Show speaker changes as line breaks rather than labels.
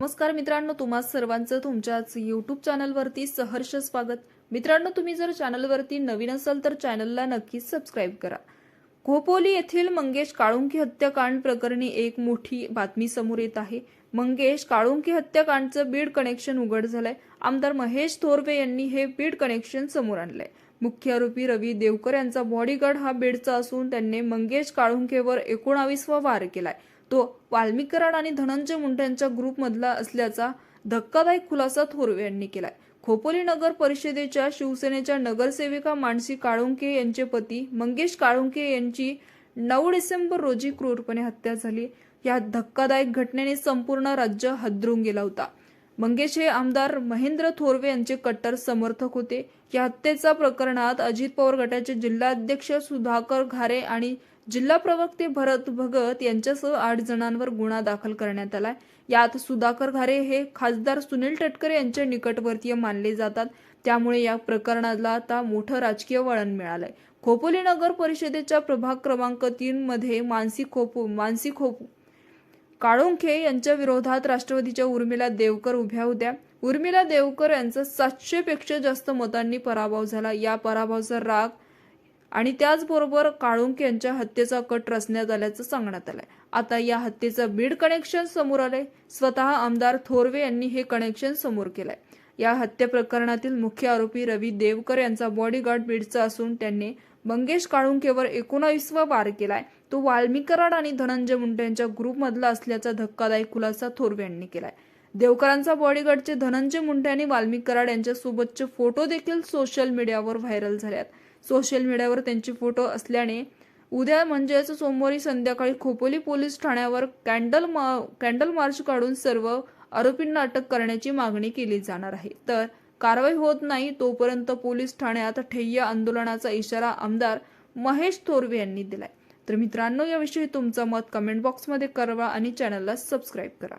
नमस्कार मित्रांनो तुम्हा सर्वांचं तुमच्याच यूट्यूब चॅनलवरती सहर्ष स्वागत. मित्रांनो तुम्ही जर चॅनलवरती नवीन असाल तर चॅनलला नक्कीच सबस्क्राईब करा. खोपोली येथील मंगेश काळुंकी हत्याकांड प्रकरणी एक मोठी बातमी समोर येत आहे. मंगेश काळुंकी हत्याकांडचं बीड कनेक्शन उघड झालंय. आमदार महेश थोरवे यांनी हे बीड कनेक्शन समोर आणलंय. मुख्य आरोपी रवी देवकर यांचा बॉडीगार्ड हा बीडचा असून त्यांनी मंगेश काळुंकेवर एकोणावीसवा वार केलाय. तो वाल्मिक आणि धनंजय मुंडे यांच्या ग्रुपमधला असल्याचा धक्कादायक खुलासा थोरवे यांनी केलाय. खोपोली नगर परिषदेच्या शिवसेनेच्या नगरसेविका मानसी काळुंके यांचे पती मंगेश काळुंके यांची नऊ डिसेंबर रोजी क्रूरपणे हत्या झाली. या धक्कादायक घटनेने संपूर्ण राज्य हादरून गेला होता. मंगेश हे आमदार महेंद्र थोरवे यांचे कट्टर समर्थक होते. या हत्येच्या प्रकरणात अजित पवार गटाचे जिल्हाध्यक्ष सुधाकर घारे आणि जिल्हा प्रवक्ते भरत भगत यांच्यासह आठ जणांवर गुन्हा दाखल करण्यात आलाय. यात सुधाकर घारे हे खासदार सुनील तटकरे यांचे निकटवर्तीय मानले जातात. त्यामुळे या प्रकरणाला आता मोठं राजकीय वळण मिळालंय. खोपोली नगर परिषदेच्या प्रभाग क्रमांक तीन मध्ये मानसी खोपो मानसी खोप काळुंखे यांच्या विरोधात राष्ट्रवादीच्या उर्मिला देवकर उभ्या होत्या. उर्मिला देवकर यांचा सातशे पेक्षा जास्त मतांनी पराभव झाला. या पराभवाचा राग आणि त्याचबरोबर काळुंके यांच्या हत्येचा कट रचण्यात आल्याचं सांगण्यात आलंय. आता या हत्येचं बीड कनेक्शन समोर आलंय. स्वतः आमदार थोरवे यांनी हे कनेक्शन समोर केलंय. या हत्या प्रकरणातील मुख्य आरोपी रवी देवकर यांचा बॉडीगार्ड बीडचा असून त्यांनी मंगेश काळुंकेवर एकोणावीसवा वार केलाय. तो वाल्मिकराड आणि धनंजय मुंडे यांच्या ग्रुपमधला असल्याचा धक्कादायक खुलासा थोरवे यांनी केलाय. देवकरांचा बॉडीगार्डचे धनंजय मुंडे आणि वाल्मिक कराड यांच्यासोबतचे फोटो देखील सोशल मीडियावर व्हायरल झाल्यात. सोशल मीडियावर त्यांचे फोटो असल्याने उद्या म्हणजेच सोमवारी संध्याकाळी खोपोली पोलीस ठाण्यावर कॅन्डल मा कॅन्डल मार्च काढून सर्व आरोपींना अटक करण्याची मागणी केली जाणार आहे. तर कारवाई होत नाही तोपर्यंत पोलीस ठाण्यात ठेय्या आंदोलनाचा इशारा आमदार महेश थोरवे यांनी दिलाय. तर मित्रांनो याविषयी तुमचं मत कमेंट बॉक्समध्ये कळवा आणि चॅनलला सबस्क्राईब करा.